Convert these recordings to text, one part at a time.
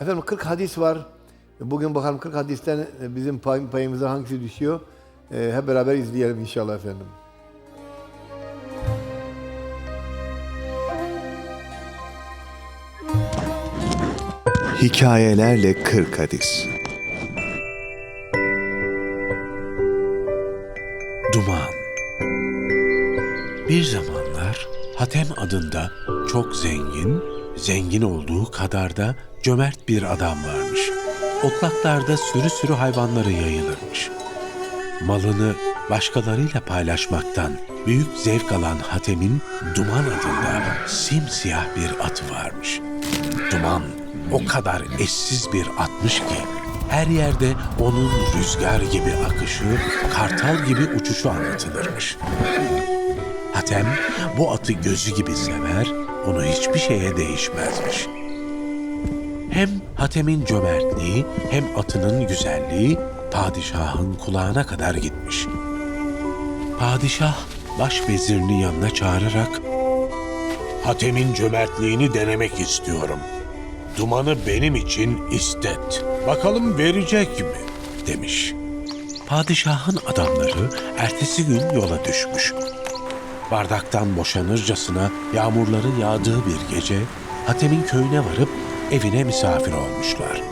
Efendim 40 hadis var. Bugün bakalım 40 hadisten bizim pay- payımıza hangisi düşüyor? Ee, hep beraber izleyelim inşallah efendim. Hikayelerle 40 hadis. Duman Bir zamanlar Hatem adında çok zengin, zengin olduğu kadar da cömert bir adam varmış. Otlaklarda sürü sürü hayvanları yayılırmış. Malını başkalarıyla paylaşmaktan büyük zevk alan Hatem'in Duman adında simsiyah bir atı varmış. Duman o kadar eşsiz bir atmış ki her yerde onun rüzgar gibi akışı, kartal gibi uçuşu anlatılırmış. Hatem bu atı gözü gibi sever, onu hiçbir şeye değişmezmiş. Hem Hatem'in cömertliği hem atının güzelliği padişahın kulağına kadar gitmiş. Padişah baş vezirini yanına çağırarak Hatem'in cömertliğini denemek istiyorum. Dumanı benim için istet. Bakalım verecek mi? demiş. Padişahın adamları ertesi gün yola düşmüş. Bardaktan boşanırcasına yağmurları yağdığı bir gece Hatem'in köyüne varıp evine misafir olmuşlar.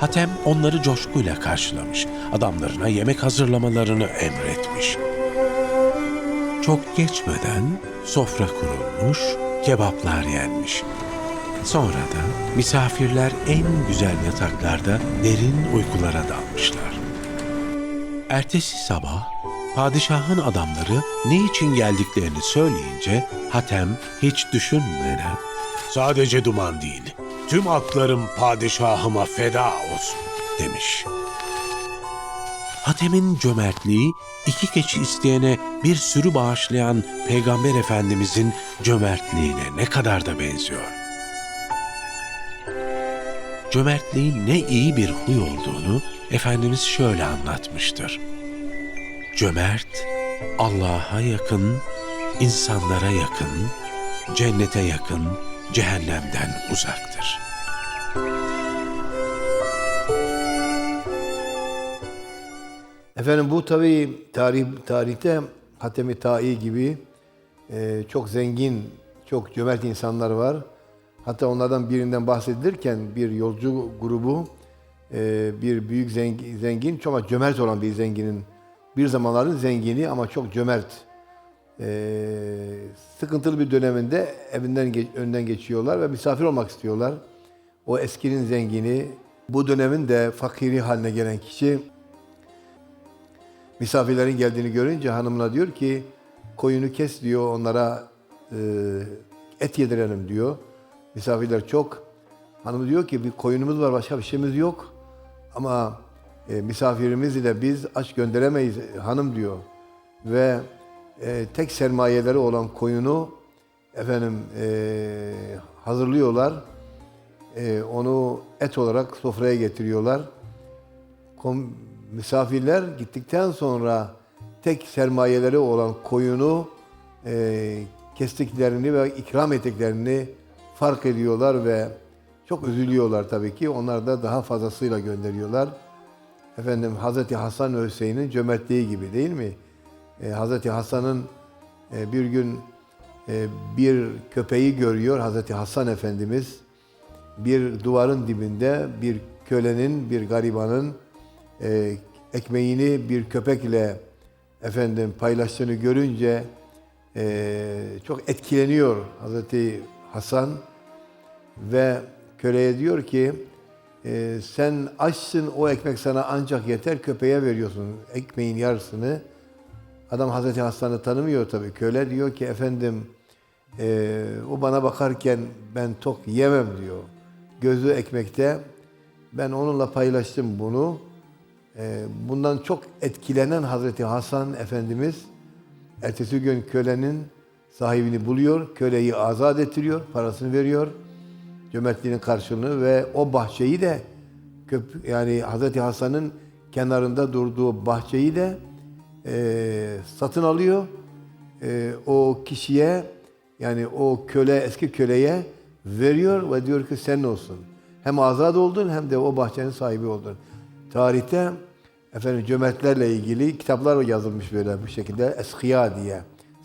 Hatem onları coşkuyla karşılamış, adamlarına yemek hazırlamalarını emretmiş. Çok geçmeden sofra kurulmuş, kebaplar yenmiş. Sonra da misafirler en güzel yataklarda derin uykulara dalmışlar. Ertesi sabah padişahın adamları ne için geldiklerini söyleyince Hatem hiç düşünmeden sadece duman değil tüm atlarım padişahıma feda olsun demiş. Hatem'in cömertliği iki keçi isteyene bir sürü bağışlayan Peygamber Efendimizin cömertliğine ne kadar da benziyor. Cömertliğin ne iyi bir huy olduğunu Efendimiz şöyle anlatmıştır. Cömert, Allah'a yakın, insanlara yakın, cennete yakın, cehennemden uzaktır. Efendim bu tabii tarih tarihte Hatemi Tai gibi e, çok zengin, çok cömert insanlar var. Hatta onlardan birinden bahsedilirken bir yolcu grubu e, bir büyük zengin, zengin, çok cömert olan bir zenginin bir zamanların zengini ama çok cömert. E, sıkıntılı bir döneminde evinden geç, önden geçiyorlar ve misafir olmak istiyorlar. O eskinin zengini, bu dönemin de fakiri haline gelen kişi misafirlerin geldiğini görünce hanımına diyor ki koyunu kes diyor onlara e, et yedirelim diyor. Misafirler çok. Hanım diyor ki bir koyunumuz var başka bir şeyimiz yok. Ama e, misafirimiz ile biz aç gönderemeyiz hanım diyor. Ve e, tek sermayeleri olan koyunu efendim e, hazırlıyorlar. E, onu et olarak sofraya getiriyorlar. Kom- misafirler gittikten sonra tek sermayeleri olan koyunu e, kestiklerini ve ikram ettiklerini fark ediyorlar ve çok üzülüyorlar tabii ki. Onlar da daha fazlasıyla gönderiyorlar. Efendim Hazreti Hasan ve Hüseyin'in cömertliği gibi değil mi? E, Hazreti Hasan'ın e, bir gün e, bir köpeği görüyor Hazreti Hasan Efendimiz. Bir duvarın dibinde bir kölenin, bir garibanın e, ekmeğini bir köpekle efendim paylaştığını görünce e, çok etkileniyor Hazreti Hasan ve köleye diyor ki e, sen açsın o ekmek sana ancak yeter köpeğe veriyorsun ekmeğin yarısını. Adam Hazreti Hasan'ı tanımıyor tabii. Köle diyor ki efendim e, o bana bakarken ben tok yemem diyor. Gözü ekmekte. Ben onunla paylaştım bunu. Ee, bundan çok etkilenen Hazreti Hasan Efendimiz ertesi gün kölenin sahibini buluyor, köleyi azat ettiriyor, parasını veriyor, cömertliğinin karşılığını ve o bahçeyi de köp yani Hazreti Hasan'ın kenarında durduğu bahçeyi de e, satın alıyor. E, o kişiye yani o köle eski köleye veriyor ve diyor ki senin olsun. Hem azad oldun hem de o bahçenin sahibi oldun. Tarihte efendim cömertlerle ilgili kitaplar yazılmış böyle bu şekilde. Eskiya diye.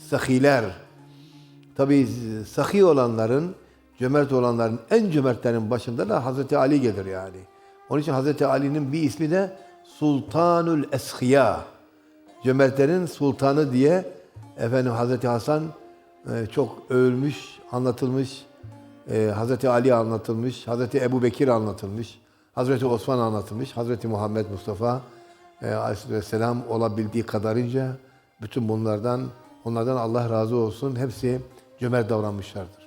Sahiler. Tabii sahi olanların, cömert olanların en cömertlerin başında da Hazreti Ali gelir yani. Onun için Hazreti Ali'nin bir ismi de Sultanul Eskiya. Cömertlerin sultanı diye efendim Hazreti Hasan e, çok övülmüş, anlatılmış. E, Hazreti Ali anlatılmış, Hazreti Ebu Bekir anlatılmış, Hazreti Osman anlatılmış, Hazreti Muhammed Mustafa e, Aleyhisselam olabildiği kadarınca bütün bunlardan onlardan Allah razı olsun hepsi cömert davranmışlardır.